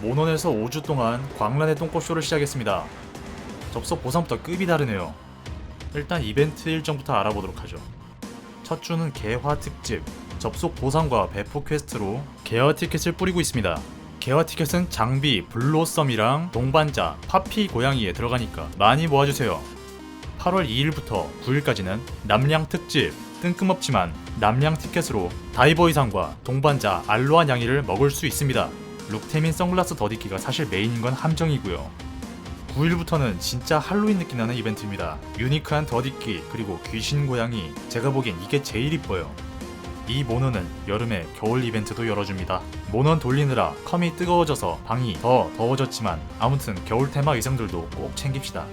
모논에서 5주 동안 광란의 똥꼬쇼를 시작했습니다. 접속 보상부터 급이 다르네요. 일단 이벤트 일정부터 알아보도록 하죠. 첫 주는 개화 특집, 접속 보상과 배포 퀘스트로 개화 티켓을 뿌리고 있습니다. 개화 티켓은 장비, 블로썸이랑 동반자, 파피 고양이에 들어가니까 많이 모아주세요. 8월 2일부터 9일까지는 남량 특집, 뜬금없지만 남량 티켓으로 다이버 이상과 동반자 알로한 양이를 먹을 수 있습니다. 룩테민 선글라스 더디기가 사실 메인인 건 함정이고요. 9일부터는 진짜 할로윈 느낌 나는 이벤트입니다. 유니크한 더디기 그리고 귀신 고양이 제가 보기엔 이게 제일 이뻐요. 이 모너는 여름에 겨울 이벤트도 열어줍니다. 모넌 돌리느라 컴이 뜨거워져서 방이 더 더워졌지만 아무튼 겨울 테마 의상들도 꼭 챙깁시다.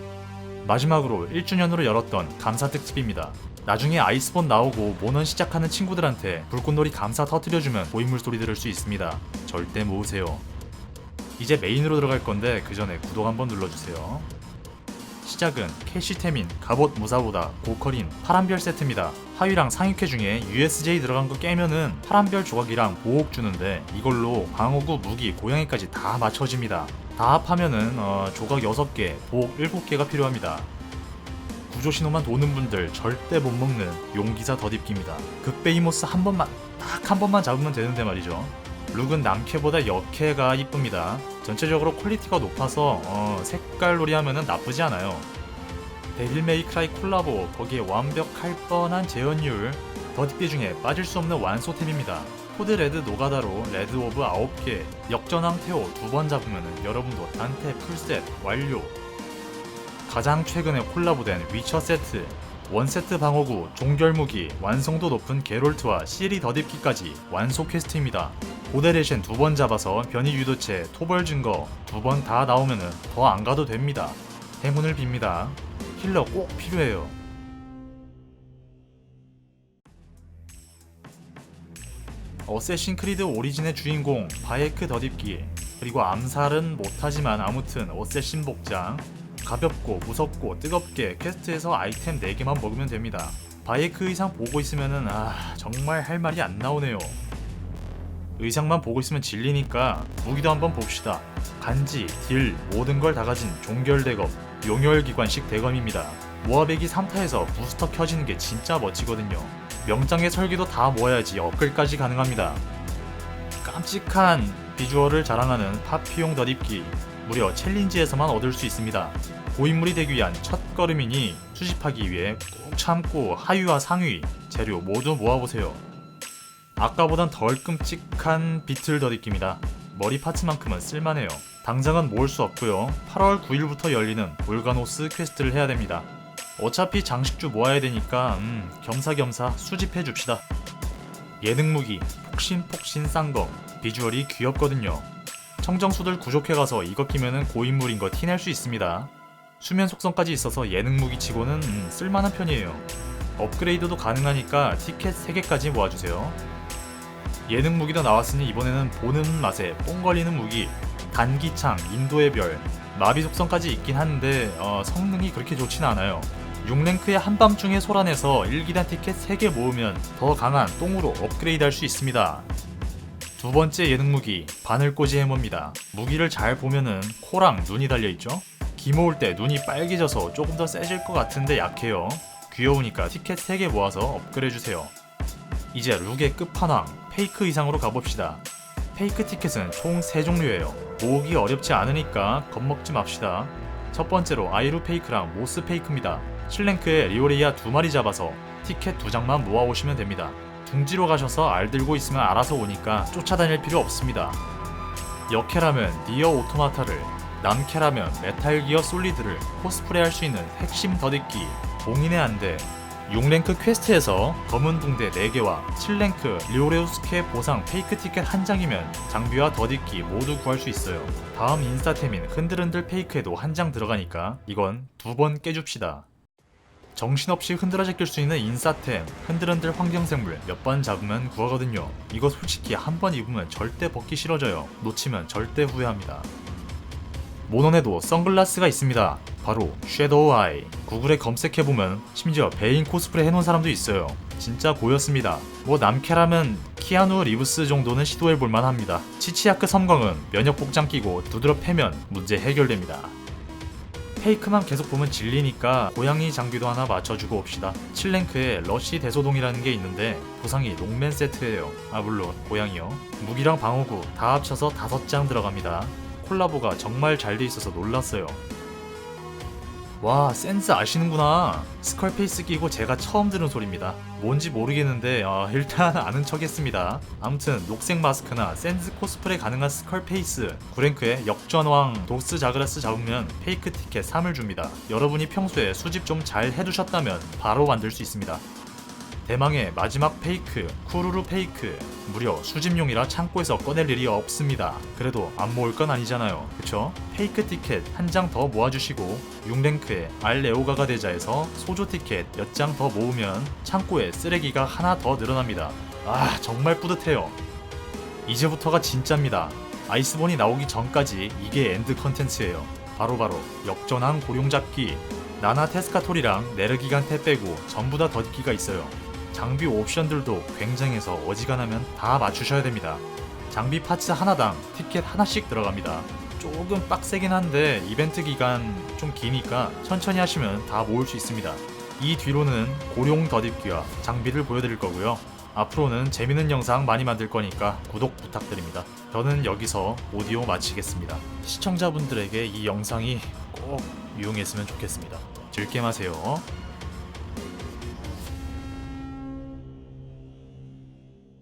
마지막으로 1주년으로 열었던 감사 특집입니다. 나중에 아이스본 나오고 모넌 시작하는 친구들한테 불꽃놀이 감사 터뜨려주면 고인물 소리 들을 수 있습니다. 절대 모으세요. 이제 메인으로 들어갈 건데 그 전에 구독 한번 눌러주세요. 시작은 캐시테민, 갑옷 무사보다 고컬인 파란별 세트입니다. 하위랑 상위캐 중에 USJ 들어간 거 깨면은 파란별 조각이랑 보옥 주는데 이걸로 방어구, 무기, 고양이까지 다 맞춰집니다. 다 합하면은 어, 조각 6개, 보옥 7개가 필요합니다. 구조 신호만 도는 분들 절대 못 먹는 용기사 더딥기입니다. 극베이모스 한 번만 딱 한 번만 잡으면 되는데 말이죠. 룩은 남캐보다 여캐가 이쁩니다. 전체적으로 퀄리티가 높아서 어, 색깔 놀이 하면은 나쁘지 않아요. 데빌 메이크라이 콜라보 거기에 완벽할 뻔한 재현율 더딥기 중에 빠질 수 없는 완소템입니다. 코드 레드 노가다로 레드 오브 9개 역전왕 테오 두 번 잡으면 여러분도 단테 풀셋 완료 가장 최근에 콜라보된 위쳐 세트, 원세트 방어구, 종결무기, 완성도 높은 게롤트와 시리 더딥기까지 완소 퀘스트입니다. 고데레션 두 번 잡아서 변이 유도체, 토벌 증거 두 번 다 나오면은 더 안 가도 됩니다. 행운을 빕니다. 힐러 꼭 필요해요. 어쌔신 크리드 오리진의 주인공 바에크 더딥기 그리고 암살은 못하지만 아무튼 어쌔신 복장 가볍고 무섭고 뜨겁게 퀘스트에서 아이템 4개만 먹으면 됩니다. 바이크 의상 보고 있으면은 아 정말 할 말이 안 나오네요. 의상만 보고 있으면 질리니까 무기도 한번 봅시다. 간지, 딜, 모든 걸 다 가진 종결 대검, 용혈 기관식 대검입니다. 모아백이 3타에서 부스터 켜지는 게 진짜 멋지거든요. 명장의 설계도 다 모아야지 업글까지 가능합니다. 깜찍한 비주얼을 자랑하는 파피용 덧입기 무려 챌린지에서만 얻을 수 있습니다. 고인물이 되기 위한 첫 걸음이니 수집하기 위해 꾹 참고 하위와 상위 재료 모두 모아보세요. 아까보단 덜 끔찍한 비틀 덧입기입니다. 머리 파츠만큼은 쓸만해요. 당장은 모을 수 없고요. 8월 9일부터 열리는 볼가노스 퀘스트를 해야 됩니다. 어차피 장식주 모아야 되니까 음, 겸사겸사 수집해 줍시다. 예능 무기 폭신폭신 싼 거 비주얼이 귀엽거든요. 청정수들 구족해 가서 이것 끼면은 고인물인 거 티낼 수 있습니다. 수면 속성까지 있어서 예능 무기치고는 음, 쓸만한 편이에요. 업그레이드도 가능하니까 티켓 3개까지 모아주세요. 예능 무기도 나왔으니 이번에는 보는 맛에 뽕 걸리는 무기 단기창, 인도의 별, 마비 속성까지 있긴 한데 어, 성능이 그렇게 좋진 않아요. 6랭크의 한밤중에 소란에서 1기단 티켓 3개 모으면 더 강한 똥으로 업그레이드 할 수 있습니다. 두 번째 예능 무기 바늘꽂이 해머입니다. 무기를 잘 보면은 코랑 눈이 달려 있죠. 기 모을 때 눈이 빨개져서 조금 더 세질 것 같은데 약해요. 귀여우니까 티켓 3개 모아서 업그레이드 주세요. 이제 룩의 끝판왕 페이크 이상으로 가봅시다. 페이크 티켓은 총 3종류예요. 모으기 어렵지 않으니까 겁먹지 맙시다. 첫 번째로 아이루 페이크랑 모스 페이크입니다. 실랭크에 리오레이아 두 마리 잡아서 티켓 두 장만 모아오시면 됩니다. 둥지로 가셔서 알 들고 있으면 알아서 오니까 쫓아다닐 필요 없습니다. 여캐라면 니어 오토마타를, 남캐라면 메탈 기어 솔리드를 코스프레 할 수 있는 핵심 더듬기, 봉인의 안대, 6랭크 퀘스트에서 검은 붕대 4개와 7랭크 리오레우스케 보상 페이크 티켓 한 장이면 장비와 더듬기 모두 구할 수 있어요. 다음 인스타템인 흔들흔들 페이크에도 한 장 들어가니까 이건 두 번 깨줍시다. 정신없이 흔들어 제낄 수 있는 인싸템, 흔들흔들 환경생물 몇 번 잡으면 구하거든요. 이거 솔직히 한 번 입으면 절대 벗기 싫어져요. 놓치면 절대 후회합니다. 모넌에도 선글라스가 있습니다. 바로 섀도우 아이. 구글에 검색해보면 심지어 베인 코스프레 해놓은 사람도 있어요. 진짜 고였습니다. 뭐 남캐라면 키아누 리브스 정도는 시도해볼만 합니다. 치치아크 섬광은 면역 복장 끼고 두드러 패면 문제 해결됩니다. 페이크만 계속 보면 질리니까 고양이 장비도 하나 맞춰주고 옵시다. 7랭크에 러쉬 대소동이라는 게 있는데 보상이 롱맨 세트예요. 아 물론 고양이요. 무기랑 방어구 다 합쳐서 5장 들어갑니다. 콜라보가 정말 잘 돼 있어서 놀랐어요. 와 센스 아시는구나. 스컬페이스 끼고 제가 처음 들은 소리입니다. 뭔지 모르겠는데 아, 일단 아는 척 했습니다. 아무튼 녹색 마스크나 센스 코스프레 가능한 스컬페이스 9랭크에 역전왕 도스 자그라스 잡으면 페이크 티켓 3을 줍니다. 여러분이 평소에 수집 좀 잘 해두셨다면 바로 만들 수 있습니다 대망의 마지막 페이크, 쿠루루 페이크. 무려 수집용이라 창고에서 꺼낼 일이 없습니다. 그래도 안 모을 건 아니잖아요. 그쵸? 페이크 티켓 한 장 더 모아주시고 6랭크에 알레오가가 대자에서 소조 티켓 몇 장 더 모으면 창고에 쓰레기가 하나 더 늘어납니다. 아 정말 뿌듯해요. 이제부터가 진짜입니다. 아이스본이 나오기 전까지 이게 엔드 컨텐츠예요. 바로바로 역전한 고룡잡기, 나나 테스카토리랑 네르기간테 빼고 전부 다 덧기가 있어요. 장비 옵션들도 굉장해서 어지간하면 다 맞추셔야 됩니다. 장비 파츠 하나당 티켓 하나씩 들어갑니다. 조금 빡세긴 한데 이벤트 기간 좀 기니까 천천히 하시면 다 모을 수 있습니다. 이 뒤로는 고룡 덧입기와 장비를 보여드릴 거고요. 앞으로는 재밌는 영상 많이 만들 거니까 구독 부탁드립니다. 저는 여기서 오디오 마치겠습니다. 시청자분들에게 이 영상이 꼭 유용했으면 좋겠습니다. 즐겜 하세요.